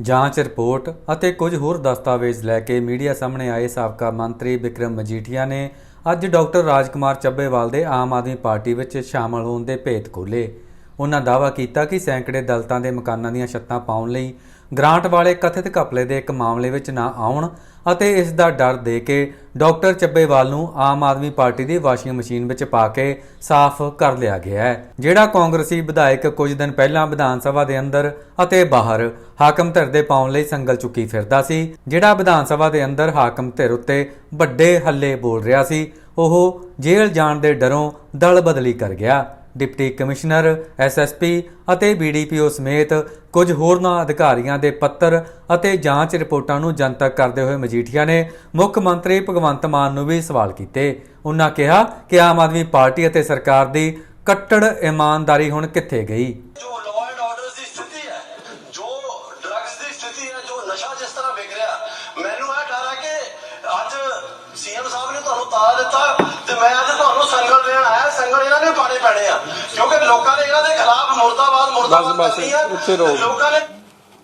ਜਾਂਚ, ਰਿਪੋਰਟ ਅਤੇ ਕੁਝ ਹੋਰ ਦਸਤਾਵੇਜ਼ ਲੈ ਕੇ ਮੀਡੀਆ ਸਾਹਮਣੇ ਆਏ ਸਾਬਕਾ ਮੰਤਰੀ ਵਿਕਰਮ ਮਜੀਠੀਆ ਨੇ ਅੱਜ ਡਾਕਟਰ ਰਾਜਕੁਮਾਰ ਚੱਬੇਵਾਲ ਦੇ ਆਮ ਆਦਮੀ ਪਾਰਟੀ ਵਿੱਚ ਸ਼ਾਮਲ ਹੋਣ ਦੇ ਭੇਤ ਖੋਲੇ ਉਹਨਾਂ ਦਾਅਵਾ ਕੀਤਾ ਕਿ ਸੈਂਕੜੇ ਦਲਤਾਂ ਦੇ ਮਕਾਨਾਂ ਦੀਆਂ ਛੱਤਾਂ ਪਾਉਣ ਲਈ ਗ੍ਰਾਂਟ ਵਾਲੇ ਕਥਿਤ ਘਪਲੇ ਦੇ ਇੱਕ ਮਾਮਲੇ ਵਿੱਚ ਨਾ ਆਉਣ ਅਤੇ ਇਸ ਦਾ ਡਰ ਦੇ ਕੇ ਡਾਕਟਰ ਚੱਬੇਵਾਲ ਨੂੰ ਆਮ ਆਦਮੀ ਪਾਰਟੀ ਦੀ ਵਾਸ਼ਿੰਗ ਮਸ਼ੀਨ ਵਿੱਚ ਪਾ ਕੇ ਸਾਫ਼ ਕਰ ਲਿਆ ਗਿਆ ਹੈ, ਜਿਹੜਾ ਕਾਂਗਰਸੀ ਵਿਧਾਇਕ ਕੁਝ ਦਿਨ ਪਹਿਲਾਂ ਵਿਧਾਨ ਸਭਾ ਦੇ ਅੰਦਰ ਅਤੇ ਬਾਹਰ ਹਾਕਮ ਧਿਰ ਦੇ ਪਾਉਣ ਲਈ ਸੰਗਲ ਚੁੱਕੀ ਫਿਰਦਾ ਸੀ, ਜਿਹੜਾ ਵਿਧਾਨ ਸਭਾ ਦੇ ਅੰਦਰ ਹਾਕਮ ਧਿਰ ਉੱਤੇ ਵੱਡੇ ਹੱਲੇ ਬੋਲ ਰਿਹਾ ਸੀ, ਉਹ ਜੇਲ੍ਹ ਜਾਣ ਦੇ ਡਰੋਂ ਦਲ ਬਦਲੀ ਕਰ ਗਿਆ। ਡਿਪਟੀ ਕਮਿਸ਼ਨਰ ਐਸਐਸਪੀ ਅਤੇ ਬੀਡੀਪੀਓ ਸਮੇਤ ਕੁਝ ਹੋਰਨਾਂ ਅਧਿਕਾਰੀਆਂ ਦੇ ਪੱਤਰ ਅਤੇ ਜਾਂਚ ਰਿਪੋਰਟਾਂ ਨੂੰ ਜਨਤਕ ਕਰਦੇ ਹੋਏ ਮਜੀਠੀਆ ਨੇ ਮੁੱਖ ਮੰਤਰੀ ਭਗਵੰਤ ਮਾਨ ਨੂੰ ਵੀ ਸਵਾਲ ਕੀਤੇ। ਉਹਨਾਂ ਕਿਹਾ ਕਿ ਆਮ ਆਦਮੀ ਪਾਰਟੀ ਅਤੇ ਸਰਕਾਰ ਦੀ ਕੱਟੜ ਇਮਾਨਦਾਰੀ ਹੁਣ ਕਿੱਥੇ ਗਈ? ਜੋ ਲਾਅ ਐਂਡ ਆਰਡਰ ਦੀ ਸਥਿਤੀ ਹੈ, ਜੋ ਡਰੱਗਸ ਦੀ ਸਥਿਤੀ ਹੈ, ਜੋ ਨਸ਼ਾ ਜਿਸ ਤਰ੍ਹਾਂ ਵਿਕ ਰਿਹਾ, ਮੈਨੂੰ ਇਹ ਡਰ ਹੈ ਕਿ ਅੱਜ ਸੀਐਮ ਸਾਹਿਬ ਨੇ ਤੁਹਾਨੂੰ ਤਾਲਾ ਦਿੱਤਾ ਇਹਨਾਂ ਨੇ ਪਾਣੇ ਪੈਣੇ ਆ। ਕਿਉਂਕਿ ਲੋਕਾਂ ਨੇ ਇਹਨਾਂ ਦੇ ਖਿਲਾਫ ਮੁਰਦਾਬਾਦ ਮੁਰਦਾਬਾਦ ਕਰਨੀ ਹੈ ਉੱਥੇ ਰਹੋ। ਲੋਕਾਂ ਨੇ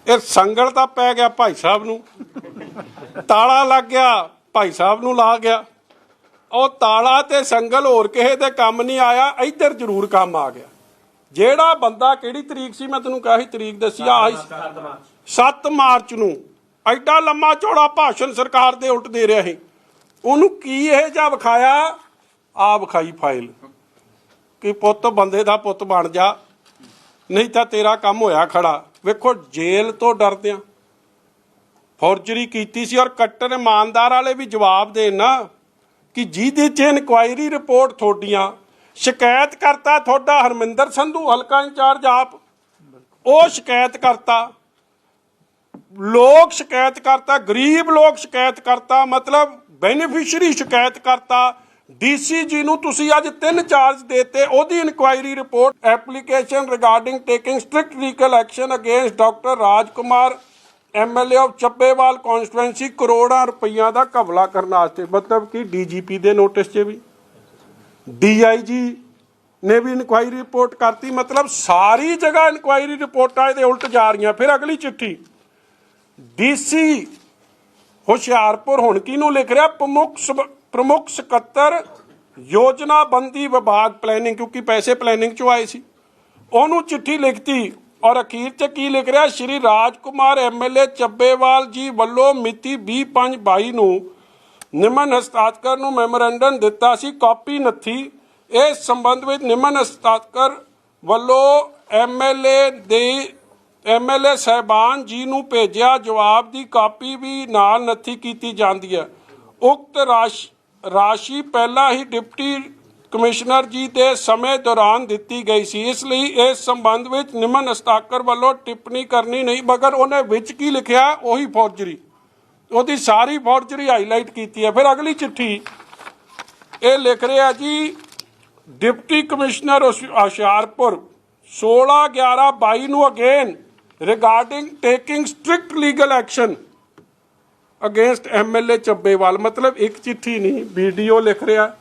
ਇਹ ਸੰਗਲ ਤਾਂ ਪੈ ਗਿਆ ਭਾਈ ਸਾਹਿਬ ਨੂੰ। ਤਾਲਾ ਲੱਗ ਗਿਆ ਭਾਈ ਸਾਹਿਬ ਨੂੰ ਲਾ ਗਿਆ। ਉਹ ਤਾਲਾ ਤੇ ਸੰਗਲ ਹੋਰ ਕਿਸੇ ਦੇ ਕੰਮ ਨਹੀਂ ਆਇਆ ਇੱਧਰ ਜ਼ਰੂਰ ਕੰਮ ਆ ਗਿਆ। ਜਿਹੜਾ ਬੰਦਾ ਕਿਹੜੀ ਤਰੀਕ ਸੀ ਮੈਂ ਤੈਨੂੰ ਕਿਹਾ ਸੀ ਤਰੀਕ ਦੱਸੀ ਆ 7 ਮਾਰਚ ਨੂੰ ਐਡਾ ਲੰਮਾ ਚੌੜਾ ਭਾਸ਼ਣ ਸਰਕਾਰ ਦੇ ਉਲਟ ਦੇ ਰਿਹਾ ਸੀ। ਉਹਨੂੰ ਕੀ ਇਹ ਜਾਂ ਵਿਖਾਇਆ? ਆ ਵਿਖਾਈ ਫਾਈਲ। ਕਿ ਪੁੱਤ ਬੰਦੇ ਦਾ ਪੁੱਤ ਬਣ ਜਾ। ਨਹੀਂ ਤਾਂ ਤੇਰਾ ਕੰਮ ਹੋਇਆ ਖੜਾ। ਵੇਖੋ, ਜੇਲ੍ਹ ਤੋਂ ਡਰਦੇ ਆ। ਫੌਰਜਰੀ ਕੀਤੀ ਸੀ ਔਰ ਕੱਟਰ ਇਮਾਨਦਾਰ ਵਾਲੇ ਵੀ ਜਵਾਬ ਦੇਣ ਨਾ ਕਿ ਜਿਹਦੇ ਚ ਇਨਕੁਆਇਰੀ ਰਿਪੋਰਟ ਤੁਹਾਡੀਆਂ, ਸ਼ਿਕਾਇਤ ਕਰਤਾ ਤੁਹਾਡਾ ਹਰਮਿੰਦਰ ਸੰਧੂ, ਹਲਕਾ ਇੰਚਾਰਜ ਆਪ। ਉਹ ਸ਼ਿਕਾਇਤ ਕਰਤਾ। ਲੋਕ ਸ਼ਿਕਾਇਤ ਕਰਤਾ, ਗਰੀਬ ਲੋਕ ਸ਼ਿਕਾਇਤ ਕਰਤਾ, ਮਤਲਬ ਬੈਨੀਫੀਸ਼ੀਅਰੀ ਸ਼ਿਕਾਇਤ ਕਰਤਾ। ਡੀਸੀ ਜੀ ਨੂੰ ਤੁਸੀਂ ਅੱਜ ਤਿੰਨ ਚਾਰਜ ਦੇਤੇ, ਉਹਦੀ inquiry report, application regarding taking strict legal action against doctor Rajkumar MLA of Chabbewal constituency ਕਰੋੜਾਂ ਰੁਪਈਆ ਦਾ ਘਪਲਾ ਕਰਨ ਵਾਸਤੇ। ਮਤਲਬ ਕਿ ਡੀਜੀਪੀ ਦੇ ਨੋਟਿਸ 'ਚ ਵੀ। ਡੀਆਈਜੀ ਨੇ ਵੀ ਇਨਕੁਆਇਰੀ ਰਿਪੋਰਟ ਕਰਤੀ। ਮਤਲਬ ਸਾਰੀ ਜਗ੍ਹਾ ਇਨਕੁਆਇਰੀ ਰਿਪੋਰਟਾਂ ਇਹਦੇ ਉਲਟ ਜਾ ਰਹੀਆਂ। ਫਿਰ ਅਗਲੀ ਚਿੱਠੀ, ਡੀਸੀ ਹੁਸ਼ਿਆਰਪੁਰ ਹੁਣ ਕਿਹਨੂੰ ਲਿਖ ਰਿਹਾ? ਪ੍ਰਮੁੱਖ ਪ੍ਰਮੁੱਖ ਸਕੱਤਰ ਯੋਜਨਾਬੰਦੀ ਵਿਭਾਗ ਪਲੈਨਿੰਗ ਕਿਉਂਕਿ ਪੈਸੇ ਪਲੈਨਿੰਗ ਚੋਂ ਆਏ ਸੀ। ਉਹਨੂੰ ਚਿੱਠੀ ਲਿਖਤੀ ਔਰ ਅਖੀਰ 'ਚ ਕੀ ਲਿਖ ਰਿਹਾ? ਸ਼੍ਰੀ ਰਾਜਕੁਮਾਰ ਐਮਐਲਏ ਚੱਬੇਵਾਲ ਜੀ ਵੱਲੋਂ ਮਿਤੀ 25/22 ਨੂੰ ਨਿਮਨ ਹਸਤਾਖਰ ਨੂੰ ਮੈਮੋਰੈਂਡਮ ਦਿੱਤਾ ਸੀ, ਕਾਪੀ ਨੱਥੀ। ਇਸ ਸੰਬੰਧ ਵਿੱਚ ਨਿਮਨ ਹਸਤਾਖਰ ਵੱਲੋਂ ਐਮਐਲਏ ਦੇ ਐਮਐਲਏ ਸਹਿਬਾਨ ਜੀ ਨੂੰ ਭੇਜਿਆ। ਜਵਾਬ ਦੀ ਕਾਪੀ ਵੀ ਨਾਲ ਨੱਥੀ ਕੀਤੀ ਜਾਂਦੀ ਹੈ। ਉਕਤ ਰਾਸ਼- ਰਾਸ਼ੀ ਪਹਿਲਾਂ ਹੀ ਡਿਪਟੀ ਕਮਿਸ਼ਨਰ ਜੀ ਦੇ ਸਮੇਂ ਦੌਰਾਨ ਦਿੱਤੀ ਗਈ ਸੀ। ਇਸ ਲਈ ਇਸ ਸੰਬੰਧ ਵਿੱਚ ਨਿਮਨ ਹਸਤਾਖਰ ਵੱਲੋਂ ਟਿੱਪਣੀ ਕਰਨੀ ਨਹੀਂ, ਮਗਰ ਉਹਨੇ ਵਿੱਚ ਕੀ ਲਿਖਿਆ? ਉਹੀ ਫੌਰਜਰੀ ਉਹਦੀ ਸਾਰੀ ਫੌਰਜਰੀ ਹਾਈਲਾਈਟ ਕੀਤੀ ਹੈ। ਫਿਰ ਅਗਲੀ ਚਿੱਠੀ। ਇਹ ਲਿਖ ਰਿਹਾ ਜੀ, ਡਿਪਟੀ ਕਮਿਸ਼ਨਰ ਹੁਸ਼- ਹੁਸ਼ਿਆਰਪੁਰ 16 11 22 ਨੂੰ again regarding taking strict legal action against MLA Chabbewal, ਮਤਲਬ ਇੱਕ ਚਿੱਠੀ ਨਹੀਂ, ਵੀਡੀਓ ਲਿਖ ਰਿਹਾ।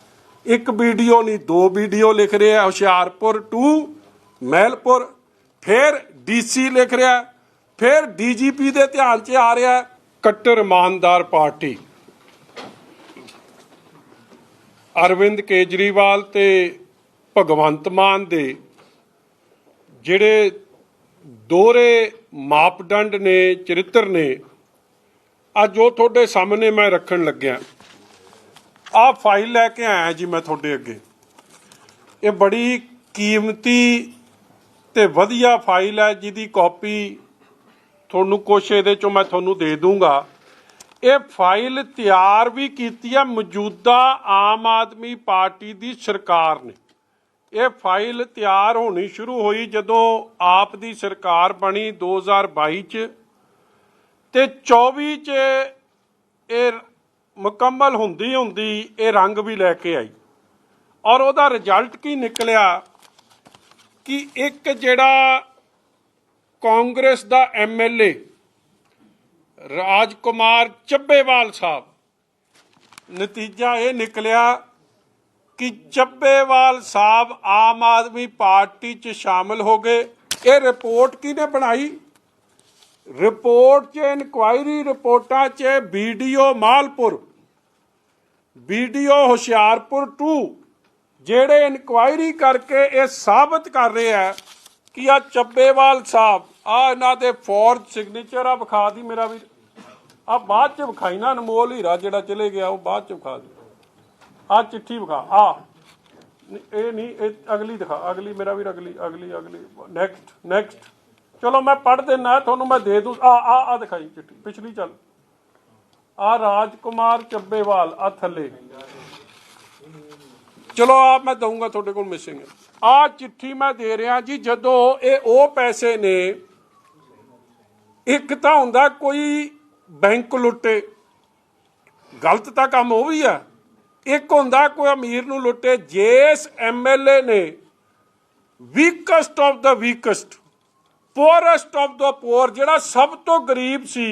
ਇੱਕ ਵੀਡੀਓ ਨਹੀਂ, ਦੋ ਵੀਡੀਓ ਲਿਖ ਰਿਹਾ, ਹੁਸ਼ਿਆਰਪੁਰ ਟੂ, ਮਹਿਲਪੁਰ, ਫਿਰ ਡੀਸੀ ਲਿਖ ਰਿਹਾ, ਫਿਰ ਡੀਜੀਪੀ ਦੇ ਧਿਆਨ 'ਚ ਆ ਰਿਹਾ, ਕੱਟਰ ਇਮਾਨਦਾਰ ਪਾਰਟੀ। ਅਰਵਿੰਦ ਕੇਜਰੀਵਾਲ ਤੇ ਭਗਵੰਤ ਮਾਨ ਦੇ ਜਿਹੜੇ ਦੋਹਰੇ ਮਾਪਦੰਡ ਨੇ, ਚਰਿੱਤਰ ਨੇ ਅੱਜ ਉਹ ਤੁਹਾਡੇ ਸਾਹਮਣੇ ਮੈਂ ਰੱਖਣ ਲੱਗਿਆ। ਆਹ ਫਾਈਲ ਲੈ ਕੇ ਆਇਆ ਜੀ ਮੈਂ ਤੁਹਾਡੇ ਅੱਗੇ। ਇਹ ਬੜੀ ਕੀਮਤੀ ਤੇ ਵਧੀਆ ਫਾਈਲ ਹੈ, ਜਿਹਦੀ ਕਾਪੀ ਤੁਹਾਨੂੰ ਕੁਛ ਇਹਦੇ ਚੋਂ ਮੈਂ ਤੁਹਾਨੂੰ ਦੇ ਦੂੰਗਾ। ਇਹ ਫਾਈਲ ਤਿਆਰ ਵੀ ਕੀਤੀ ਹੈ, ਮੌਜੂਦਾ ਆਮ ਆਦਮੀ ਪਾਰਟੀ ਦੀ ਸਰਕਾਰ ਨੇ। ਇਹ ਫਾਈਲ ਤਿਆਰ ਹੋਣੀ ਸ਼ੁਰੂ ਹੋਈ ਜਦੋਂ ਆਪ ਦੀ ਸਰਕਾਰ ਬਣੀ 2022 ਚ। ਤੇ 24 ਚ ਇਹ ਮੁਕੰਮਲ ਹੁੰਦੀ ਹੁੰਦੀ ਇਹ ਰੰਗ ਵੀ ਲੈ ਕੇ ਆਈ। ਔਰ ਉਹਦਾ ਰਿਜ਼ਲਟ ਕੀ ਨਿਕਲਿਆ ਕਿ ਇੱਕ ਜਿਹੜਾ ਕਾਂਗਰਸ ਦਾ ਐਮਐਲਏ ਰਾਜਕੁਮਾਰ ਚੱਬੇਵਾਲ ਸਾਹਿਬ, ਨਤੀਜਾ ਇਹ ਨਿਕਲਿਆ ਕਿ ਚੱਬੇਵਾਲ ਸਾਹਿਬ ਆਮ ਆਦਮੀ ਪਾਰਟੀ 'ਚ ਸ਼ਾਮਲ ਹੋ ਗਏ। ਇਹ ਰਿਪੋਰਟ ਕਿਹਨੇ ਬਣਾਈ? ਰਿਪੋਰਟ 'ਚ, ਇਨਕੁਆਇਰੀ ਰਿਪੋਰਟਾਂ 'ਚ ਵੀਡੀਓ ਮਾਲਪੁਰ ਵੀਡੀਓ ਹੁਸ਼ਿਆਰਪੁਰ 2 ਜਿਹੜੇ ਇਨਕੁਆਇਰੀ ਕਰਕੇ ਇਹ ਸਾਬਤ ਕਰ ਰਹੇ ਆ ਕਿ ਆ ਚੱਬੇਵਾਲ ਸਾਹਿਬ ਆ ਇਹਨਾਂ ਦੇ ਫੋਰਜ ਸਿਗਨੇਚਰ ਆ, ਵਿਖਾ ਦੀ ਮੇਰਾ ਵੀ ਆ ਬਾਅਦ ਚ ਵਿਖਾਈ ਨਾ, ਅਨਮੋਲ ਹੀਰਾ ਜਿਹੜਾ ਚਲੇ ਗਿਆ, ਉਹ ਬਾਅਦ ਚ ਵਿਖਾ ਦੇ। ਆ ਚਿੱਠੀ ਵਿਖਾ ਆ ਇਹ ਨਹੀਂ, ਇਹ ਅਗਲੀ ਦਿਖਾ, ਅਗਲੀ, ਮੇਰਾ ਵੀ ਅਗਲੀ ਅਗਲੀ ਅਗਲੀ ਨੈਕਸਟ ਨੈਕਸਟ ਚਲੋ ਮੈਂ ਪੜ੍ਹ ਦੇਣਾ ਤੁਹਾਨੂੰ ਮੈਂ ਦੇ ਦੂੰ। ਆ ਆ ਆ ਦਿਖਾਈ ਚਿੱਠੀ, ਪਿਛਲੀ ਚੱਲ। ਆ ਰਾਜਕੁਮਾਰ ਚੱਬੇਵਾਲ, ਆ ਥੱਲੇ। ਚਲੋ ਆ ਮੈਂ ਦਊਂਗਾ ਤੁਹਾਡੇ ਕੋਲ ਮਿਸਿੰਗ। ਹੈ ਆ ਚਿੱਠੀ ਮੈਂ ਦੇ ਰਿਹਾ ਜੀ, ਜਦੋਂ ਇਹ ਉਹ ਪੈਸੇ ਨੇ, ਇੱਕ ਤਾਂ ਹੁੰਦਾ ਕੋਈ ਬੈਂਕ ਲੁੱਟੇ। ਗਲਤ ਤਾਂ ਕੰਮ ਉਹ ਵੀ ਆ। ਇੱਕ ਹੁੰਦਾ ਕੋਈ ਅਮੀਰ ਨੂੰ ਲੁੱਟੇ ਜਿਸ ਐਮਐਲਏ ਨੇ ਵੀਕਸਟ ਆਫ ਦਾ ਵੀਕਸਟ ਪੋਰੈਸਟ ਆਫ ਦਾ ਪੋਰ ਜਿਹੜਾ ਸਭ ਤੋਂ ਗਰੀਬ ਸੀ,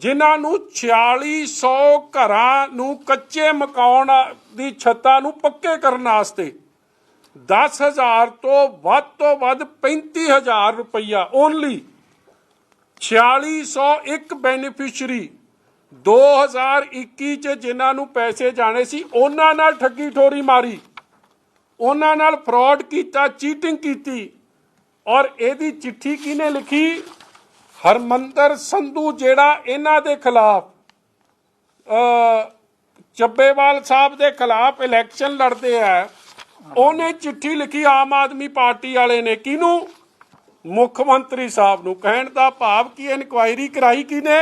ਜਿਨ੍ਹਾਂ ਨੂੰ 4600 ਘਰਾਂ ਨੂੰ ਕੱਚੇ ਮਕਾਨ ਦੀ ਛੱਤਾਂ ਨੂੰ ਪੱਕੇ ਕਰਨ ਵਾਸਤੇ 10000 ਤੋਂ ਵੱਧ ਤੋਂ ਵੱਧ 35000 ਰੁਪਈਆ ਓਨਲੀ 4600 ਇੱਕ ਬੈਨੀਫੀਸ਼ਰੀ 2021 ਚ ਜਿਨ੍ਹਾਂ ਨੂੰ ਪੈਸੇ ਜਾਣੇ ਸੀ, ਉਹਨਾਂ ਨਾਲ ਠੱਗੀ ਠੋਰੀ ਮਾਰੀ, ਉਹਨਾਂ ਨਾਲ ਫਰਾਡ ਕੀਤਾ ਚੀਟਿੰਗ ਕੀਤੀ ਔਰ ਇਹਦੀ ਚਿੱਠੀ ਕਿਹਨੇ ਲਿਖੀ? ਹਰਮੰਦਰ ਸੰਧੂ ਜਿਹੜਾ ਇਹਨਾਂ ਦੇ ਖਿਲਾਫ ਅ ਚੱਬੇਵਾਲ ਸਾਹਿਬ ਦੇ ਖਿਲਾਫ ਇਲੈਕਸ਼ਨ ਲੜਦੇ ਆ, ਉਹਨੇ ਚਿੱਠੀ ਲਿਖੀ ਆਮ ਆਦਮੀ ਪਾਰਟੀ ਵਾਲੇ ਨੇ। ਕਿਹਨੂੰ? ਮੁੱਖ ਮੰਤਰੀ ਸਾਹਿਬ ਨੂੰ। ਕਹਿਣ ਦਾ ਭਾਵ ਕੀ ਇਨਕੁਆਇਰੀ ਕਰਾਈ ਕਿਨੇ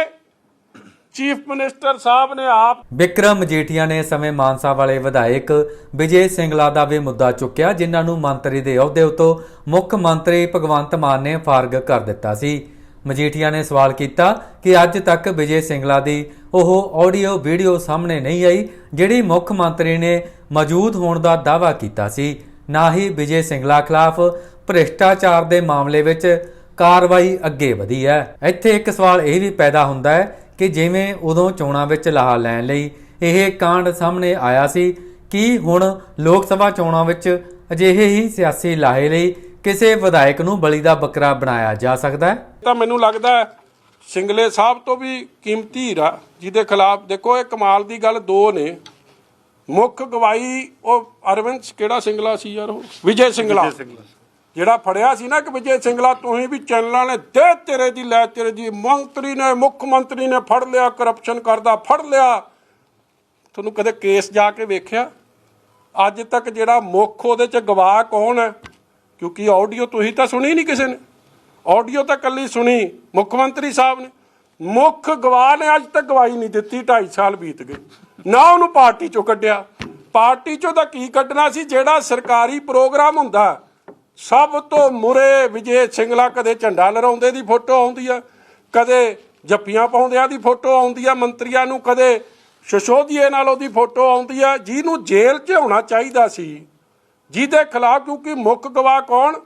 ਚੀਫ ਮਿਨਿਸਟਰ ਸਾਹਿਬ ਨੇ ਆਪ ਵਿਕਰਮ ਮਜੀਠੀਆ ਨੇ ਸਮੇਂ ਮਾਨਸਾ ਵਾਲੇ ਵਿਧਾਇਕ ਵਿਜੇ ਸਿੰਗਲਾ ਦਾ ਵੀ ਮੁੱਦਾ ਚੁੱਕਿਆ, ਜਿਨ੍ਹਾਂ ਨੂੰ ਮੰਤਰੀ ਦੇ ਅਹੁਦੇ ਉਤੋਂ ਮੁੱਖ ਮੰਤਰੀ ਭਗਵੰਤ ਮਾਨ ਨੇ ਫਾਰਗ ਕਰ ਦਿੱਤਾ ਸੀ। ਮਜੀਠੀਆ ਨੇ ਸਵਾਲ ਕੀਤਾ ਕਿ ਅੱਜ ਤੱਕ ਵਿਜੇ ਸਿੰਗਲਾ ਦੀ ਉਹ ਆਡੀਓ ਵੀਡੀਓ ਸਾਹਮਣੇ ਨਹੀਂ ਆਈ, ਜਿਹੜੀ ਮੁੱਖ ਮੰਤਰੀ ਨੇ ਮੌਜੂਦ ਹੋਣ ਦਾ ਦਾਅਵਾ ਕੀਤਾ ਸੀ। ਨਾ ਹੀ ਵਿਜੇ ਸਿੰਗਲਾ ਖਿਲਾਫ ਭ੍ਰਿਸ਼ਟਾਚਾਰ ਦੇ ਮਾਮਲੇ ਵਿੱਚ ਕਾਰਵਾਈ ਅੱਗੇ ਵਧੀ ਹੈ। ਇੱਥੇ ਇੱਕ ਸਵਾਲ ਇਹ ਵੀ ਪੈਦਾ ਹੁੰਦਾ ਹੈ ਕਿ ਜਿਵੇਂ ਉਦੋਂ ਚੋਣਾਂ ਵਿੱਚ ਲਾਹਾ ਲੈਣ ਲਈ ਇਹ ਕਾਂਡ ਸਾਹਮਣੇ ਆਇਆ ਸੀ ਕਿ ਹੁਣ ਲੋਕ ਸਭਾ ਚੋਣਾਂ ਵਿੱਚ ਅਜਿਹੇ ਹੀ ਸਿਆਸੀ ਲਾਹੇ ਲਈ ਕਿਸੇ ਵਿਧਾਇਕ ਨੂੰ ਬਲੀ ਦਾ ਬੱਕਰਾ ਬਣਾਇਆ ਜਾ ਸਕਦਾ ਹੈ। ਤਾਂ ਮੈਨੂੰ ਲੱਗਦਾ ਹੈ ਸਿੰਗਲੇ ਸਾਹਿਬ ਤੋਂ ਵੀ ਕੀਮਤੀ ਹੀਰਾ ਜਿਹਦੇ ਖਿਲਾਫ ਦੇਖੋ ਇਹ ਕਮਾਲ ਦੀ ਗੱਲ ਦੋ ਨੇ। ਮੁੱਖ ਗਵਾਹੀ ਉਹ ਅਰਵਿੰਦ ਕਿਹੜਾ ਸਿੰਗਲਾ ਸੀ ਯਾਰ ਉਹ? ਵਿਜੇ ਸਿੰਗਲਾ। ਜਿਹੜਾ ਫੜਿਆ ਸੀ ਨਾ ਕਿ ਵਿਜੇ ਸਿੰਗਲਾ, ਤੁਸੀਂ ਵੀ ਚੈਨਲਾਂ ਨੇ ਦੇ ਤੇਰੇ ਦੀ, ਲੈ ਤੇਰੇ ਦੀ। ਮੰਤਰੀ ਨੇ, ਮੁੱਖ ਮੰਤਰੀ ਨੇ ਫੜ ਲਿਆ ਕਰਪਸ਼ਨ ਕਰਦਾ, ਫੜ ਲਿਆ। ਤੁਹਾਨੂੰ ਕਦੇ ਕੇਸ ਜਾ ਕੇ ਵੇਖਿਆ? ਅੱਜ ਤੱਕ ਜਿਹੜਾ ਮੁੱਖ ਉਹਦੇ ਚ ਗਵਾਹ ਕੌਣ ਹੈ? ਕਿਉਂਕਿ ਆਡੀਓ ਤੁਸੀਂ ਤਾਂ ਸੁਣੀ ਨਹੀਂ ਕਿਸੇ ਨੇ। ਆਡੀਓ ਤਾਂ ਕੱਲੀ ਸੁਣੀ, ਮੁੱਖ ਮੰਤਰੀ ਸਾਹਿਬ ਨੇ। ਮੁੱਖ ਗਵਾਹ ਨੇ ਅੱਜ ਤੱਕ ਗਵਾਹੀ ਨਹੀਂ ਦਿੱਤੀ 2.5 ਸਾਲ ਬੀਤ ਗਏ। ਨਾ ਉਹਨੂੰ ਪਾਰਟੀ ਚੋਂ ਕੱਢਿਆ। ਪਾਰਟੀ ਚੋਂ ਤਾਂ ਕੀ ਕੱਢਣਾ ਸੀ? ਜਿਹੜਾ ਸਰਕਾਰੀ ਪ੍ਰੋਗਰਾਮ ਹੁੰਦਾ ਸਭ ਤੋਂ ਮੁਰੇ ਵਿਜੇ ਸਿੰਗਲਾ ਕਦੇ ਝੰਡਾ ਲਹਿਰਾਉਂਦੇ ਦੀ ਫੋਟੋ ਆਉਂਦੀ ਆ, ਕਦੇ ਜੱਪੀਆਂ ਪਾਉਂਦਿਆਂ ਦੀ ਫੋਟੋ ਆਉਂਦੀ ਆ, ਮੰਤਰੀਆਂ ਨੂੰ ਕਦੇ ਸ਼ਸ਼ੋਦੀਏ ਨਾਲ ਉਹਦੀ ਫੋਟੋ ਆਉਂਦੀ ਆ, ਜਿਹਨੂੰ ਜੇਲ੍ਹ 'ਚ ਹੋਣਾ ਚਾਹੀਦਾ ਸੀ, ਜਿਹਦੇ ਖਿਲਾਫ ਕਿਉਂਕਿ ਮੁੱਖ ਗਵਾਹ ਕੌਣ?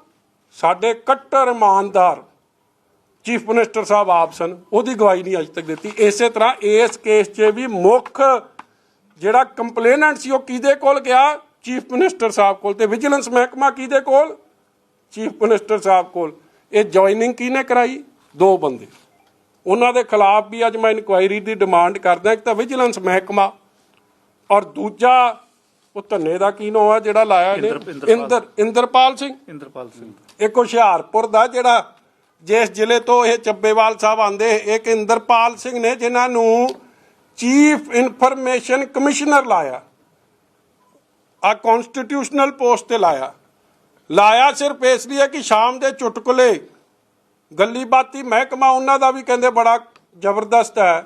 ਸਾਡੇ ਕੱਟਰ ਇਮਾਨਦਾਰ ਚੀਫ ਮਿਨਿਸਟਰ ਸਾਹਿਬ ਆਪ ਸਨ, ਉਹਦੀ ਗਵਾਹੀ ਨਹੀਂ ਅੱਜ ਤੱਕ ਦਿੱਤੀ। ਇਸੇ ਤਰ੍ਹਾਂ ਇਸ ਕੇਸ 'ਚ ਵੀ ਮੁੱਖ ਜਿਹੜਾ ਕੰਪਲੇਨੈਂਟ ਸੀ ਉਹ ਕਿਹਦੇ ਕੋਲ ਗਿਆ? ਚੀਫ ਮਿਨਿਸਟਰ ਸਾਹਿਬ ਕੋਲ ਤੇ ਵਿਜੀਲੈਂਸ ਮਹਿਕਮਾ ਕਿਹਦੇ ਕੋਲ? ਚੀਫ ਮਿਨਿਸਟਰ ਸਾਹਿਬ ਕੋਲ। ਇਹ ਜੁਆਇਨਿੰਗ ਕਿਹਨੇ ਕਰਾਈ? ਦੋ ਬੰਦੇ। ਉਹਨਾਂ ਦੇ ਖਿਲਾਫ ਵੀ ਅੱਜ ਮੈਂ ਇਨਕੁਆਇਰੀ ਦੀ ਡਿਮਾਂਡ ਕਰਦਾ ਇੱਕ ਤਾਂ ਵਿਜੀਲੈਂਸ ਮਹਿਕਮਾ ਔਰ ਦੂਜਾ ਉਹ ਧੰਨੇ ਦਾ ਕੀ ਨਾਮ ਆ ਜਿਹੜਾ ਲਾਇਆ ਇਹਨੇ? ਇੰਦਰ ਇੰਦਰਪਾਲ। ਸਿੰਘ। ਇੰਦਰਪਾਲ ਸਿੰਘ। ਇੱਕ ਹੁਸ਼ਿਆਰਪੁਰ ਦਾ ਜਿਹੜਾ ਜਿਸ ਜ਼ਿਲ੍ਹੇ ਤੋਂ ਇਹ ਚੱਬੇਵਾਲ ਸਾਹਿਬ ਆਂਦੇ ਇੱਕ ਇੰਦਰਪਾਲ ਸਿੰਘ ਨੇ ਜਿਨ੍ਹਾਂ ਨੂੰ ਚੀਫ ਇਨਫੋਰਮੇਸ਼ਨ ਕਮਿਸ਼ਨਰ ਲਾਇਆ। ਆ ਕਨਸਟੀਟਿਊਸ਼ਨਲ ਪੋਸਟ ਤੇ ਲਾਇਆ। ਲਾਇਆ ਸਿਰਫ ਇਸ ਲਈ ਹੈ ਕਿ ਸ਼ਾਮ ਦੇ ਚੁਟਕਲੇ, ਗੱਲੀ ਬਾਤੀ ਮਹਿਕਮਾ ਉਹਨਾਂ ਦਾ ਵੀ ਕਹਿੰਦੇ ਬੜਾ ਜ਼ਬਰਦਸਤ ਹੈ।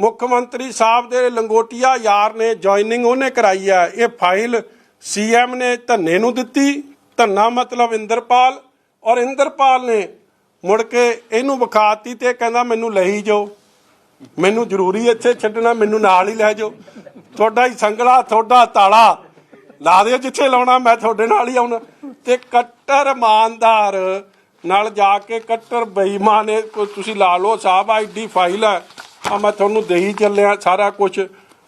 ਮੁੱਖ ਮੰਤਰੀ ਸਾਹਿਬ ਦੇ ਲੰਗੋਟੀਆ ਯਾਰ ਨੇ ਜੁਆਇਨਿੰਗ ਉਹਨੇ ਕਰਾਈ ਹੈ। ਇਹ ਫਾਈਲ ਸੀਐਮ ਨੇ ਧੰਨੇ ਨੂੰ ਦਿੱਤੀ। ਧੰਨਾ ਮਤਲਬ ਇੰਦਰਪਾਲ ਔਰ ਇੰਦਰਪਾਲ ਨੇ ਮੁੜ ਕੇ ਇਹਨੂੰ ਵਿਖਾਤੀ ਤੇ ਕਹਿੰਦਾ ਮੈਨੂੰ ਲਈ ਜਾਓ। ਮੈਨੂੰ ਜ਼ਰੂਰੀ ਇੱਥੇ ਛੱਡਣਾ, ਮੈਨੂੰ ਨਾਲ ਹੀ ਲੈ ਜਾਓ। ਤੁਹਾਡਾ ਹੀ ਸੰਗਲਾ, ਤੁਹਾਡਾ ਤਾਲਾ ਲਾ ਦਿਓ ਜਿੱਥੇ ਲਾਉਣਾ, ਮੈਂ ਤੁਹਾਡੇ ਨਾਲ ਹੀ ਆਉਣਾ। ਤੇ ਕੱਟਰ ਇਮਾਨਦਾਰ ਨਾਲ ਜਾ ਕੇ ਕੱਟਰ ਬੇਈਮਾਨ ਇਹ ਕੋਈ ਤੁਸੀਂ ਲਾ ਲਓ ਸਾਹਿਬ ਆਈਡੀ ਫਾਈਲ ਹੈ। ਆ ਮੈਂ ਤੁਹਾਨੂੰ ਦੇਈ ਚੱਲਿਆ ਸਾਰਾ ਕੁਝ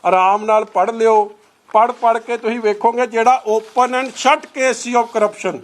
ਆਰਾਮ ਨਾਲ ਪੜ੍ਹ ਲਿਓ। ਪੜ੍ਹ ਪੜ੍ਹ ਕੇ ਤੁਸੀਂ ਵੇਖੋਗੇ ਜਿਹੜਾ ਓਪਨ ਐਂਡ ਸ਼ਟ ਕੇਸ ਸੀ ਆਫ ਕਰਪਸ਼ਨ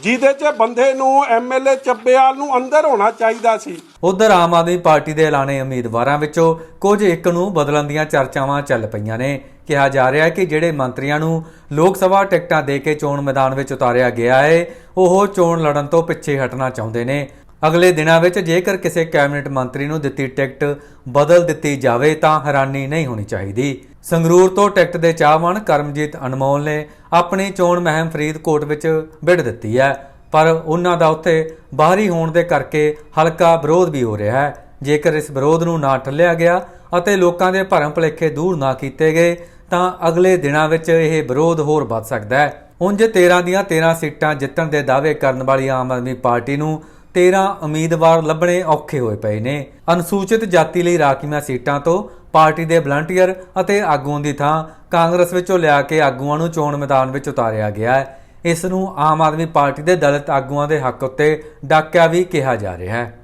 ਜਿਹਦੇ 'ਚ ਬੰਦੇ ਨੂੰ ਐਮਐਲਏ ਚੱਬੇਵਾਲ ਨੂੰ ਅੰਦਰ ਹੋਣਾ ਚਾਹੀਦਾ ਸੀ। ਉਧਰ ਆਮ ਆਦਮੀ ਪਾਰਟੀ ਦੇ ਐਲਾਨੇ ਉਮੀਦਵਾਰਾਂ ਵਿੱਚੋਂ ਕੁਝ ਇੱਕ ਨੂੰ ਬਦਲਣ ਦੀਆਂ ਚਰਚਾਵਾਂ ਚੱਲ ਪਈਆਂ ਨੇ। ਕਿਹਾ ਜਾ ਰਿਹਾ ਹੈ ਕਿ ਜਿਹੜੇ ਮੰਤਰੀਆਂ ਨੂੰ ਲੋਕ ਸਭਾ ਟਿਕਟਾਂ ਦੇ ਕੇ ਚੋਣ ਮੈਦਾਨ ਵਿੱਚ ਉਤਾਰਿਆ ਗਿਆ ਹੈ, ਉਹ ਚੋਣ ਲੜਨ ਤੋਂ ਪਿੱਛੇ ਹਟਣਾ ਚਾਹੁੰਦੇ ਨੇ। ਅਗਲੇ ਦਿਨਾਂ ਵਿੱਚ ਜੇਕਰ ਕਿਸੇ ਕੈਬਨਿਟ ਮੰਤਰੀ ਨੂੰ ਦਿੱਤੀ ਟਿਕਟ ਬਦਲ ਦਿੱਤੀ ਜਾਵੇ ਤਾਂ ਹੈਰਾਨੀ ਨਹੀਂ ਹੋਣੀ ਚਾਹੀਦੀ। ਸੰਗਰੂਰ ਤੋਂ ਟਿਕਟ ਦੇ ਚਾਹਵਾਨ ਕਰਮਜੀਤ ਅਨਮੋਲ ਨੇ ਆਪਣੀ ਚੋਣ ਮਹਿਮ ਫਰੀਦਕੋਟ ਵਿੱਚ ਵਿੜ ਦਿੱਤੀ ਹੈ। ਪਰ ਉਹਨਾਂ ਦਾ ਉੱਥੇ ਬਾਹਰੀ ਹੋਣ ਦੇ ਕਰਕੇ ਹਲਕਾ ਵਿਰੋਧ ਵੀ ਹੋ ਰਿਹਾ ਹੈ। ਜੇਕਰ ਇਸ ਵਿਰੋਧ ਨੂੰ ਨਾ ਠੱਲਿਆ ਗਿਆ ਅਤੇ ਲੋਕਾਂ ਦੇ ਭਰਮ ਭੁਲੇਖੇ ਦੂਰ ਨਾ ਕੀਤੇ ਗਏ, ਤਾਂ ਅਗਲੇ ਦਿਨਾਂ ਵਿੱਚ ਇਹ ਵਿਰੋਧ ਹੋਰ ਵੱਧ ਸਕਦਾ ਹੈ। ਉਂਝ 13 ਦੀਆਂ 13 ਸੀਟਾਂ ਜਿੱਤਣ ਦੇ ਦਾਅਵੇ ਕਰਨ ਵਾਲੀ ਆਮ ਆਦਮੀ ਪਾਰਟੀ ਨੂੰ 13 ਉਮੀਦਵਾਰ ਲੱਭਣੇ ਔਖੇ ਹੋਏ ਪਏ ਨੇ। ਅਨੁਸੂਚਿਤ ਜਾਤੀ ਲਈ ਰਾਖੀਆਂ ਸੀਟਾਂ ਤੋਂ ਪਾਰਟੀ ਦੇ ਵਲੰਟੀਅਰ ਅਤੇ ਆਗੂਆਂ ਦੀ ਥਾਂ ਕਾਂਗਰਸ ਵਿੱਚੋਂ ਲਿਆ ਕੇ ਆਗੂਆਂ ਨੂੰ ਚੋਣ ਮੈਦਾਨ ਵਿੱਚ ਉਤਾਰਿਆ ਗਿਆ ਹੈ। ਇਸ ਨੂੰ ਆਮ ਆਦਮੀ ਪਾਰਟੀ ਦੇ ਦਲਿਤ ਆਗੂਆਂ ਦੇ ਹੱਕ ਉੱਤੇ ਡਾਕਿਆ ਵੀ ਕਿਹਾ ਜਾ ਰਿਹਾ ਹੈ।